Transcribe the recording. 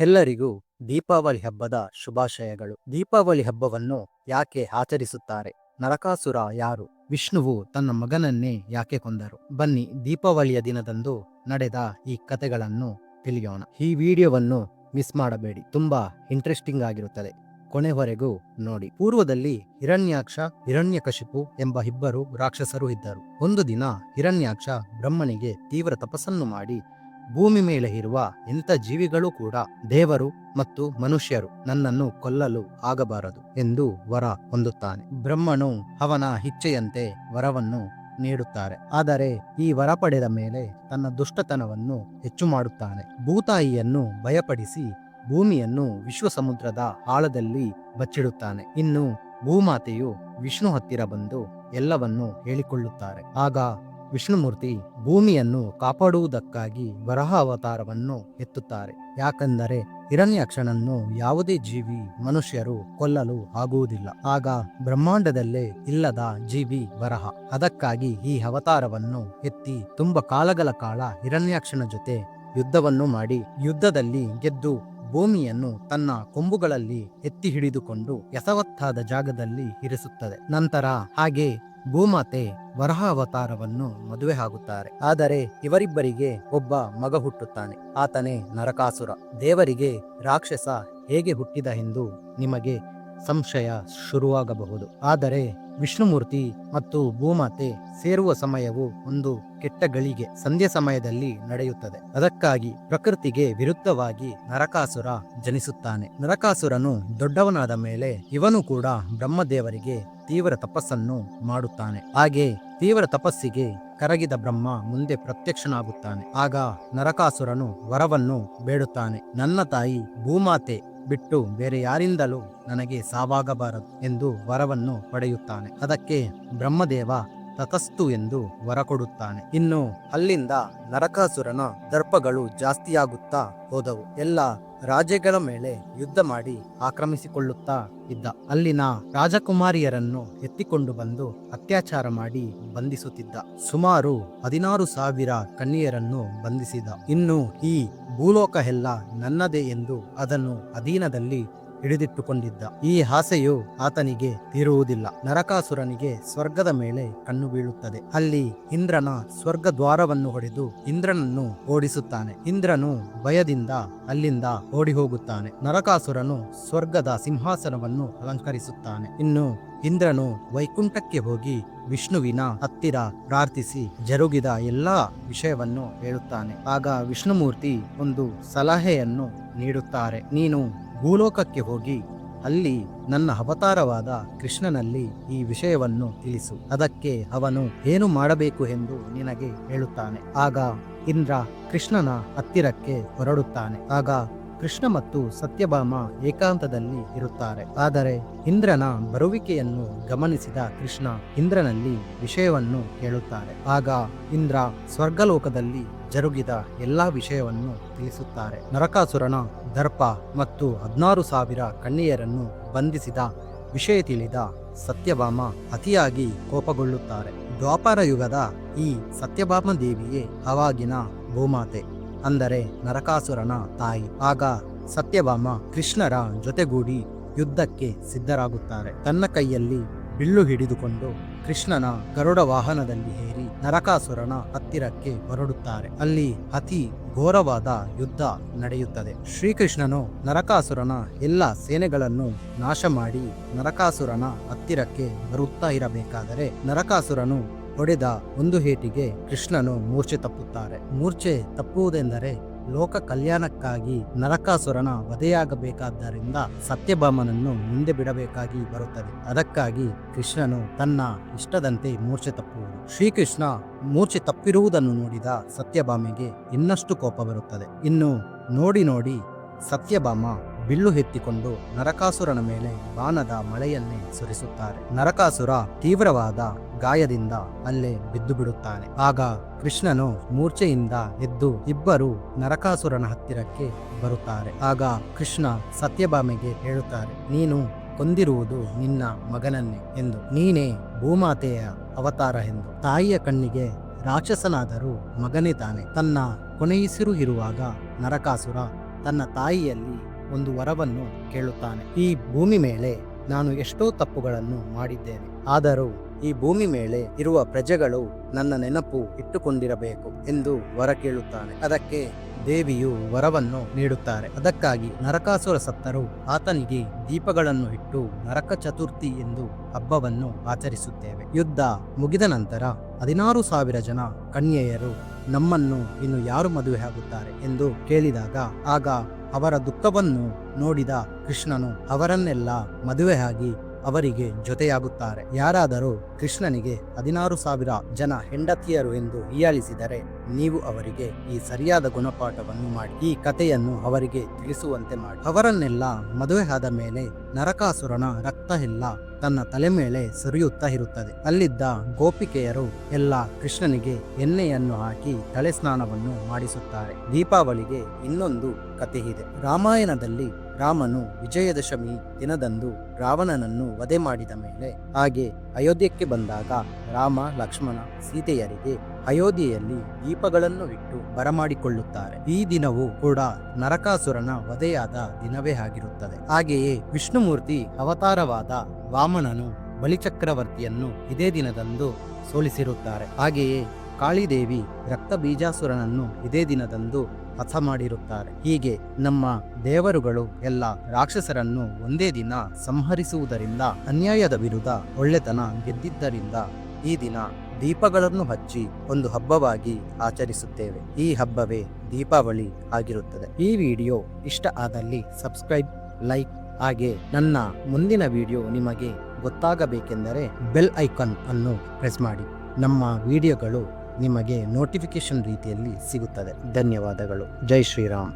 ಎಲ್ಲರಿಗೂ ದೀಪಾವಳಿ ಹಬ್ಬದ ಶುಭಾಶಯಗಳು. ದೀಪಾವಳಿ ಹಬ್ಬವನ್ನು ಯಾಕೆ ಆಚರಿಸುತ್ತಾರೆ? ನರಕಾಸುರ ಯಾರು? ವಿಷ್ಣುವು ತನ್ನ ಮಗನನ್ನೇ ಯಾಕೆ ಕೊಂದರು? ಬನ್ನಿ ದೀಪಾವಳಿಯ ದಿನದಂದು ನಡೆದ ಈ ಕಥೆಗಳನ್ನು ತಿಳಿಯೋಣ. ಈ ವಿಡಿಯೋವನ್ನು ಮಿಸ್ ಮಾಡಬೇಡಿ. ತುಂಬಾ ಇಂಟ್ರೆಸ್ಟಿಂಗ್ ಆಗಿರುತ್ತದೆ. ಕೊನೆವರೆಗೂ ನೋಡಿ. ಪೂರ್ವದಲ್ಲಿ ಹಿರಣ್ಯಾಕ್ಷ, ಹಿರಣ್ಯಕಶಿಪು ಎಂಬ ಇಬ್ಬರು ರಾಕ್ಷಸರು ಇದ್ದರು. ಒಂದು ದಿನ ಹಿರಣ್ಯಾಕ್ಷ ಬ್ರಹ್ಮನಿಗೆ ತೀವ್ರ ತಪಸ್ಸನ್ನು ಮಾಡಿ ಭೂಮಿ ಮೇಲೆ ಇರುವ ಇಂಥ ಜೀವಿಗಳು ಕೂಡ ದೇವರು ಮತ್ತು ಮನುಷ್ಯರು ನನ್ನನ್ನು ಕೊಲ್ಲಲು ಆಗಬಾರದು ಎಂದು ವರ ಹೊಂದುತ್ತಾನೆ. ಬ್ರಹ್ಮನು ಅವನ ಇಚ್ಛೆಯಂತೆ ವರವನ್ನು ನೀಡುತ್ತಾರೆ. ಆದರೆ ಈ ವರ ಪಡೆದ ಮೇಲೆ ತನ್ನ ದುಷ್ಟತನವನ್ನು ಹೆಚ್ಚು ಮಾಡುತ್ತಾನೆ. ಭೂತಾಯಿಯನ್ನು ಭಯಪಡಿಸಿ ಭೂಮಿಯನ್ನು ವಿಶ್ವ ಸಮುದ್ರದ ಆಳದಲ್ಲಿ ಬಚ್ಚಿಡುತ್ತಾನೆ. ಇನ್ನು ಭೂಮಾತೆಯು ವಿಷ್ಣು ಹತ್ತಿರ ಬಂದು ಎಲ್ಲವನ್ನು ಹೇಳಿಕೊಳ್ಳುತ್ತಾರೆ. ಆಗ ವಿಷ್ಣುಮೂರ್ತಿ ಭೂಮಿಯನ್ನು ಕಾಪಾಡುವುದಕ್ಕಾಗಿ ವರಹ ಅವತಾರವನ್ನು ಎತ್ತುತ್ತಾರೆ. ಯಾಕೆಂದರೆ ಹಿರಣ್ಯಾಕ್ಷನನ್ನು ಯಾವುದೇ ಜೀವಿ ಮನುಷ್ಯರು ಕೊಲ್ಲಲು ಆಗುವುದಿಲ್ಲ. ಆಗ ಬ್ರಹ್ಮಾಂಡದಲ್ಲೇ ಇಲ್ಲದ ಜೀವಿ ವರಹ ಅದಕ್ಕಾಗಿ ಈ ಅವತಾರವನ್ನು ಎತ್ತಿ ತುಂಬ ಕಾಲಗಳ ಕಾಲ ಹಿರಣ್ಯಾಕ್ಷನ ಜೊತೆ ಯುದ್ಧವನ್ನು ಮಾಡಿ ಯುದ್ಧದಲ್ಲಿ ಗೆದ್ದು ಭೂಮಿಯನ್ನು ತನ್ನ ಕೊಂಬುಗಳಲ್ಲಿ ಎತ್ತಿ ಹಿಡಿದುಕೊಂಡು ಯಸವತ್ತಾದ ಜಾಗದಲ್ಲಿ ಇರಿಸುತ್ತದೆ. ನಂತರ ಹಾಗೆ ಭೂಮಾತೆ ವರಹ ಅವತಾರವನ್ನು ಮದುವೆ ಆಗುತ್ತಾರೆ. ಆದರೆ ಇವರಿಬ್ಬರಿಗೆ ಒಬ್ಬ ಮಗ ಹುಟ್ಟುತ್ತಾನೆ. ಆತನೇ ನರಕಾಸುರ. ದೇವರಿಗೆ ರಾಕ್ಷಸ ಹೇಗೆ ಹುಟ್ಟಿದ ಎಂದು ನಿಮಗೆ ಸಂಶಯ ಶುರುವಾಗಬಹುದು. ಆದರೆ ವಿಷ್ಣುಮೂರ್ತಿ ಮತ್ತು ಭೂಮಾತೆ ಸೇರುವ ಸಮಯವು ಒಂದು ಕೆಟ್ಟ ಗಳಿಗೆ ಸಂಧ್ಯಾ ಸಮಯದಲ್ಲಿ ನಡೆಯುತ್ತದೆ. ಅದಕ್ಕಾಗಿ ಪ್ರಕೃತಿಗೆ ವಿರುದ್ಧವಾಗಿ ನರಕಾಸುರ ಜನಿಸುತ್ತಾನೆ. ನರಕಾಸುರನು ದೊಡ್ಡವನಾದ ಮೇಲೆ ಇವನು ಕೂಡ ಬ್ರಹ್ಮದೇವರಿಗೆ ತೀವ್ರ ತಪಸ್ಸನ್ನು ಮಾಡುತ್ತಾನೆ. ಹಾಗೆ ತೀವ್ರ ತಪಸ್ಸಿಗೆ ಕರಗಿದ ಬ್ರಹ್ಮ ಮುಂದೆ ಪ್ರತ್ಯಕ್ಷನಾಗುತ್ತಾನೆ. ಆಗ ನರಕಾಸುರನು ವರವನ್ನು ಬೇಡುತ್ತಾನೆ. ನನ್ನ ತಾಯಿ ಭೂಮಾತೆ ಬಿಟ್ಟು ಬೇರೆ ಯಾರಿಂದಲೂ ನನಗೆ ಸಾವಾಗಬಾರದು ಎಂದು ವರವನ್ನು ಪಡೆಯುತ್ತಾನೆ. ಅದಕ್ಕೆ ಬ್ರಹ್ಮದೇವ ತತಸ್ತು ಎಂದು ವರ ಕೊಡುತ್ತಾನೆ ಇನ್ನು ಅಲ್ಲಿಂದ ನರಕಾಸುರನ ದರ್ಪಗಳು ಜಾಸ್ತಿಯಾಗುತ್ತಾ ಹೋದವು. ಎಲ್ಲ ರಾಜ್ಯಗಳ ಮೇಲೆ ಯುದ್ಧ ಮಾಡಿ ಆಕ್ರಮಿಸಿಕೊಳ್ಳುತ್ತಾ ಇದ್ದ. ಅಲ್ಲಿನ ರಾಜಕುಮಾರಿಯರನ್ನು ಎತ್ತಿಕೊಂಡು ಬಂದು ಅತ್ಯಾಚಾರ ಮಾಡಿ ಬಂಧಿಸುತ್ತಿದ್ದ. ಸುಮಾರು ಹದಿನಾರು ಸಾವಿರ ಕನ್ಯೆಯರನ್ನು ಬಂಧಿಸಿದ. ಇನ್ನು ಈ ಭೂಲೋಕ ಎಲ್ಲ ನನ್ನದೇ ಎಂದು ಅದನ್ನು ಅಧೀನದಲ್ಲಿ ಹಿಡಿದಿಟ್ಟುಕೊಂಡಿದ್ದ. ಈ ಆಸೆಯು ಆತನಿಗೆ ತೀರುವುದಿಲ್ಲ. ನರಕಾಸುರನಿಗೆ ಸ್ವರ್ಗದ ಮೇಲೆ ಕಣ್ಣು ಬೀಳುತ್ತದೆ. ಅಲ್ಲಿ ಇಂದ್ರನ ಸ್ವರ್ಗ ದ್ವಾರವನ್ನು ಹೊಡೆದು ಇಂದ್ರನನ್ನು ಓಡಿಸುತ್ತಾನೆ. ಇಂದ್ರನು ಭಯದಿಂದ ಅಲ್ಲಿಂದ ಓಡಿ ಹೋಗುತ್ತಾನೆ ನರಕಾಸುರನು ಸ್ವರ್ಗದ ಸಿಂಹಾಸನವನ್ನು ಅಲಂಕರಿಸುತ್ತಾನೆ. ಇನ್ನು ಇಂದ್ರನು ವೈಕುಂಠಕ್ಕೆ ಹೋಗಿ ವಿಷ್ಣುವಿನ ಹತ್ತಿರ ಪ್ರಾರ್ಥಿಸಿ ಜರುಗಿದ ಎಲ್ಲಾ ವಿಷಯವನ್ನು ಹೇಳುತ್ತಾನೆ. ಆಗ ವಿಷ್ಣುಮೂರ್ತಿ ಒಂದು ಸಲಹೆಯನ್ನು ನೀಡುತ್ತಾರೆ. ನೀನು ಭೂಲೋಕಕ್ಕೆ ಹೋಗಿ, ಅಲ್ಲಿ ನನ್ನ ಅವತಾರವಾದ ಕೃಷ್ಣನಲ್ಲಿ ಈ ವಿಷಯವನ್ನು ತಿಳಿಸು. ಅದಕ್ಕೆ ಅವನು ಏನು ಮಾಡಬೇಕು ಎಂದು ನಿನಗೆ ಹೇಳುತ್ತಾನೆ. ಆಗ ಇಂದ್ರ ಕೃಷ್ಣನ ಹತ್ತಿರಕ್ಕೆ ಹೊರಡುತ್ತಾನೆ. ಆಗ ಕೃಷ್ಣ ಮತ್ತು ಸತ್ಯಭಾಮ ಏಕಾಂತದಲ್ಲಿ ಇರುತ್ತಾರೆ. ಆದರೆ ಇಂದ್ರನ ಬರುವಿಕೆಯನ್ನು ಗಮನಿಸಿದ ಕೃಷ್ಣ ಇಂದ್ರನಲ್ಲಿ ವಿಷಯವನ್ನು ಕೇಳುತ್ತಾರೆ ಆಗ ಇಂದ್ರ ಸ್ವರ್ಗಲೋಕದಲ್ಲಿ ಜರುಗಿದ ಎಲ್ಲಾ ವಿಷಯವನ್ನು ತಿಳಿಸುತ್ತಾರೆ. ನರಕಾಸುರನ ದರ್ಪ ಮತ್ತು ಹದಿನಾರು ಸಾವಿರ ಕಣ್ಣಿಯರನ್ನು ಬಂಧಿಸಿದ ವಿಷಯ ತಿಳಿದ ಸತ್ಯಭಾಮ ಅತಿಯಾಗಿ ಕೋಪಗೊಳ್ಳುತ್ತಾರೆ. ದ್ವಾಪರ ಯುಗದ ಈ ಸತ್ಯಭಾಮ ದೇವಿಯೇ ಅವಾಗಿನ ಭೂಮಾತೆ. ಅಂದರೆ ನರಕಾಸುರನ ತಾಯಿ. ಆಗ ಸತ್ಯಭಾಮ ಕೃಷ್ಣರ ಜೊತೆಗೂಡಿ ಯುದ್ಧಕ್ಕೆ ಸಿದ್ಧರಾಗುತ್ತಾರೆ. ತನ್ನ ಕೈಯಲ್ಲಿ ಬಿಲ್ಲು ಹಿಡಿದುಕೊಂಡು ಕೃಷ್ಣನ ಗರುಡ ವಾಹನದಲ್ಲಿ ಏರಿ ನರಕಾಸುರನ ಹತ್ತಿರಕ್ಕೆ ಹೊರಡುತ್ತಾರೆ. ಅಲ್ಲಿ ಅತಿ ಘೋರವಾದ ಯುದ್ಧ ನಡೆಯುತ್ತದೆ. ಶ್ರೀಕೃಷ್ಣನು ನರಕಾಸುರನ ಎಲ್ಲ ಸೇನೆಗಳನ್ನು ನಾಶ ಮಾಡಿ ನರಕಾಸುರನ ಹತ್ತಿರಕ್ಕೆ ಬರುತ್ತಾ ಇರಬೇಕಾದರೆ ನರಕಾಸುರನು ಹೊಡೆದ ಒಂದು ಹೇಟಿಗೆ ಕೃಷ್ಣನು ಮೂರ್ಛೆ ತಪ್ಪುತ್ತಾರೆ. ಮೂರ್ಛೆ ತಪ್ಪುವುದೆಂದರೆ ಲೋಕ ಕಲ್ಯಾಣಕ್ಕಾಗಿ ನರಕಾಸುರನ ವಧೆಯಾಗಬೇಕಾದ್ದರಿಂದ ಸತ್ಯಭಾಮನನ್ನು ಮುಂದೆ ಬಿಡಬೇಕಾಗಿ ಬರುತ್ತದೆ. ಅದಕ್ಕಾಗಿ ಕೃಷ್ಣನು ತನ್ನ ಇಷ್ಟದಂತೆ ಮೂರ್ಛೆ ತಪ್ಪುವುದು ಶ್ರೀಕೃಷ್ಣ ಮೂರ್ಛೆ ತಪ್ಪಿರುವುದನ್ನು ನೋಡಿದ ಸತ್ಯಭಾಮೆಗೆ ಇನ್ನಷ್ಟು ಕೋಪ ಬರುತ್ತದೆ. ಇನ್ನು ನೋಡಿ ನೋಡಿ ಸತ್ಯಭಾಮ ಬಿಲ್ಲು ಎತ್ತಿಕೊಂಡು ನರಕಾಸುರನ ಮೇಲೆ ಬಾಣದ ಮಳೆಯನ್ನೇ ಸುರಿಸುತ್ತಾರೆ. ನರಕಾಸುರ ತೀವ್ರವಾದ ಗಾಯದಿಂದ ಅಲ್ಲೇ ಬಿದ್ದು ಬಿಡುತ್ತಾನೆ. ಆಗ ಕೃಷ್ಣನು ಮೂರ್ಛೆಯಿಂದ ಎದ್ದು ಇಬ್ಬರು ನರಕಾಸುರನ ಹತ್ತಿರಕ್ಕೆ ಬರುತ್ತಾರೆ. ಆಗ ಕೃಷ್ಣ ಸತ್ಯಭಾಮೆಗೆ ಹೇಳುತ್ತಾರೆ, ನೀನು ಕೊಂದಿರುವುದು ನಿನ್ನ ಮಗನನ್ನೇ ಎಂದು. ನೀನೇ ಭೂಮಾತೆಯ ಅವತಾರ ಎಂದು. ತಾಯಿಯ ಕಣ್ಣಿಗೆ ರಾಕ್ಷಸನಾದರೂ ಮಗನೇ ತಾನೆ ತನ್ನ ಕೊನೆಯಿಸಿರು ಇರುವಾಗ ನರಕಾಸುರ ತನ್ನ ತಾಯಿಯಲ್ಲಿ ಒಂದು ವರವನ್ನು ಕೇಳುತ್ತಾನೆ. ಈ ಭೂಮಿ ಮೇಲೆ ನಾನು ಎಷ್ಟೋ ತಪ್ಪುಗಳನ್ನು ಮಾಡಿದ್ದೇನೆ. ಆದರೂ ಈ ಭೂಮಿ ಮೇಲೆ ಇರುವ ಪ್ರಜೆಗಳು ನನ್ನ ನೆನಪು ಇಟ್ಟುಕೊಂಡಿರಬೇಕು ಎಂದು ವರ ಕೇಳುತ್ತಾನೆ. ಅದಕ್ಕೆ ದೇವಿಯು ವರವನ್ನು ನೀಡುತ್ತಾರೆ. ಅದಕ್ಕಾಗಿ ನರಕಾಸುರ ಸತ್ತರು ಆತನಿಗೆ ದೀಪಗಳನ್ನು ಇಟ್ಟು ನರಕ ಚತುರ್ಥಿ ಎಂದು ಹಬ್ಬವನ್ನು ಆಚರಿಸುತ್ತೇವೆ. ಯುದ್ಧ ಮುಗಿದ ನಂತರ ಹದಿನಾರು ಸಾವಿರ ಜನ ಕನ್ಯೆಯರು ನಮ್ಮನ್ನು ಇನ್ನು ಯಾರು ಮದುವೆ ಆಗುತ್ತಾರೆ ಎಂದು ಕೇಳಿದಾಗ ಆಗ ಅವರ ದುಃಖವನ್ನು ನೋಡಿದ ಕೃಷ್ಣನು ಅವರನ್ನೆಲ್ಲ ಮದುವೆಯಾಗಿ ಅವರಿಗೆ ಜೊತೆಯಾಗುತ್ತಾರೆ. ಯಾರಾದರೂ ಕೃಷ್ಣನಿಗೆ ಹದಿನಾರು ಸಾವಿರ ಜನ ಹೆಂಡತಿಯರು ಎಂದು ಹೀಯಾಳಿಸಿದರೆ ನೀವು ಅವರಿಗೆ ಈ ಸರಿಯಾದ ಗುಣಪಾಠವನ್ನು ಮಾಡಿ, ಈ ಕಥೆಯನ್ನು ಅವರಿಗೆ ತಿಳಿಸುವಂತೆ ಮಾಡಿ. ಅವರನ್ನೆಲ್ಲ ಮದುವೆ ಆದ ಮೇಲೆ ನರಕಾಸುರನ ರಕ್ತ ಎಲ್ಲ ತನ್ನ ತಲೆ ಮೇಲೆ ಸುರಿಯುತ್ತಾ ಇರುತ್ತದೆ. ಅಲ್ಲಿದ್ದ ಗೋಪಿಕೆಯರು ಎಲ್ಲ ಕೃಷ್ಣನಿಗೆ ಎಣ್ಣೆಯನ್ನು ಹಾಕಿ ತಲೆ ಸ್ನಾನವನ್ನು ಮಾಡಿಸುತ್ತಾರೆ. ದೀಪಾವಳಿಗೆ ಇನ್ನೊಂದು ಕಥೆ ಇದೆ ರಾಮಾಯಣದಲ್ಲಿ ರಾಮನು ವಿಜಯದಶಮಿ ದಿನದಂದು ರಾವಣನನ್ನು ವಧೆ ಮಾಡಿದ ಮೇಲೆ ಹಾಗೆ ಅಯೋಧ್ಯಕ್ಕೆ ಬಂದಾಗ ರಾಮ, ಲಕ್ಷ್ಮಣ, ಸೀತೆಯರಿಗೆ ಅಯೋಧ್ಯೆಯಲ್ಲಿ ದೀಪಗಳನ್ನು ಇಟ್ಟು ಬರಮಾಡಿಕೊಳ್ಳುತ್ತಾರೆ. ಈ ದಿನವೂ ಕೂಡ ನರಕಾಸುರನ ವಧೆಯಾದ ದಿನವೇ ಆಗಿರುತ್ತದೆ. ಹಾಗೆಯೇ ವಿಷ್ಣುಮೂರ್ತಿ ಅವತಾರವಾದ ವಾಮನನು ಬಲಿಚಕ್ರವರ್ತಿಯನ್ನು ಇದೇ ದಿನದಂದು ಸೋಲಿಸಿರುತ್ತಾರೆ. ಹಾಗೆಯೇ ಕಾಳಿದೇವಿ ರಕ್ತ ಬೀಜಾಸುರನನ್ನು ಇದೇ ದಿನದಂದು ಹತ ಮಾಡಿರುತ್ತಾರೆ ಹೀಗೆ ನಮ್ಮ ದೇವರುಗಳು ಎಲ್ಲ ರಾಕ್ಷಸರನ್ನು ಒಂದೇ ದಿನ ಸಂಹರಿಸುವುದರಿಂದ ಅನ್ಯಾಯದ ವಿರುದ್ಧ ಒಳ್ಳೆತನ ಗೆದ್ದಿದ್ದರಿಂದ ಈ ದಿನ ದೀಪಗಳನ್ನು ಹಚ್ಚಿ ಒಂದು ಹಬ್ಬವಾಗಿ ಆಚರಿಸುತ್ತೇವೆ. ಈ ಹಬ್ಬವೇ ದೀಪಾವಳಿ ಆಗಿರುತ್ತದೆ. ಈ ವಿಡಿಯೋ ಇಷ್ಟ ಆದಲ್ಲಿ ಸಬ್ಸ್ಕ್ರೈಬ್, ಲೈಕ್ ಹಾಗೆ ನನ್ನ ಮುಂದಿನ ವಿಡಿಯೋ ನಿಮಗೆ ಗೊತ್ತಾಗಬೇಕೆಂದರೆ ಬೆಲ್ ಐಕಾನ್ ಅನ್ನು ಪ್ರೆಸ್ ಮಾಡಿ. ನಮ್ಮ ವಿಡಿಯೋಗಳು ನಿಮಗೆ ನೋಟಿಫಿಕೇಶನ್ ರೀತಿಯಲ್ಲಿ ಸಿಗುತ್ತದೆ. ಧನ್ಯವಾದಗಳು. ಜೈ ಶ್ರೀರಾಮ್.